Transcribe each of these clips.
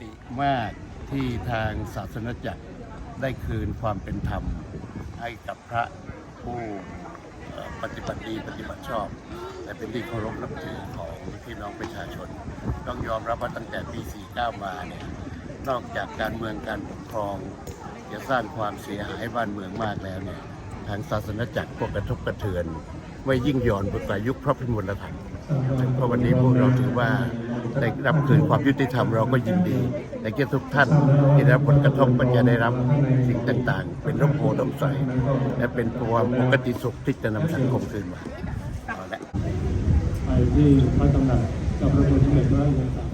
ติมากที่ทางศาสนจักรได้คืนความเป็นธรรม ให้กับพระผู้ปฏิบัติดีปฏิบัติชอบ และเป็นที่เคารพนับถือของพี่น้องประชาชน ต้องยอมรับว่าตั้งแต่ปี 49 มาเนี่ยนอกจากการเมืองการปกครอง จะสร้างความเสียหายให้บ้านเมืองมากแล้วเนี่ยทางศาสนจักรก็กระทบกระเทือน ไม่ยิ่งย่อนบนกว่ายุคพระพิมลธรรมเพราะวันนี้พวกเราถือว่า ได้รับคืนความยุติธรรมเราก็ยินดี แต่เกี่ทุกท่านที่ได้รับผลกระทบก็จะได้รับสิ่งต่างๆ เป็นร่มโพล่มใสและเป็นความปกติสุขที่จะนำสังคมคืนมาเอาละไปที่พระตำหนักกับพระบรมสมเด็จพระ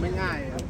ไม่ง่ายครับ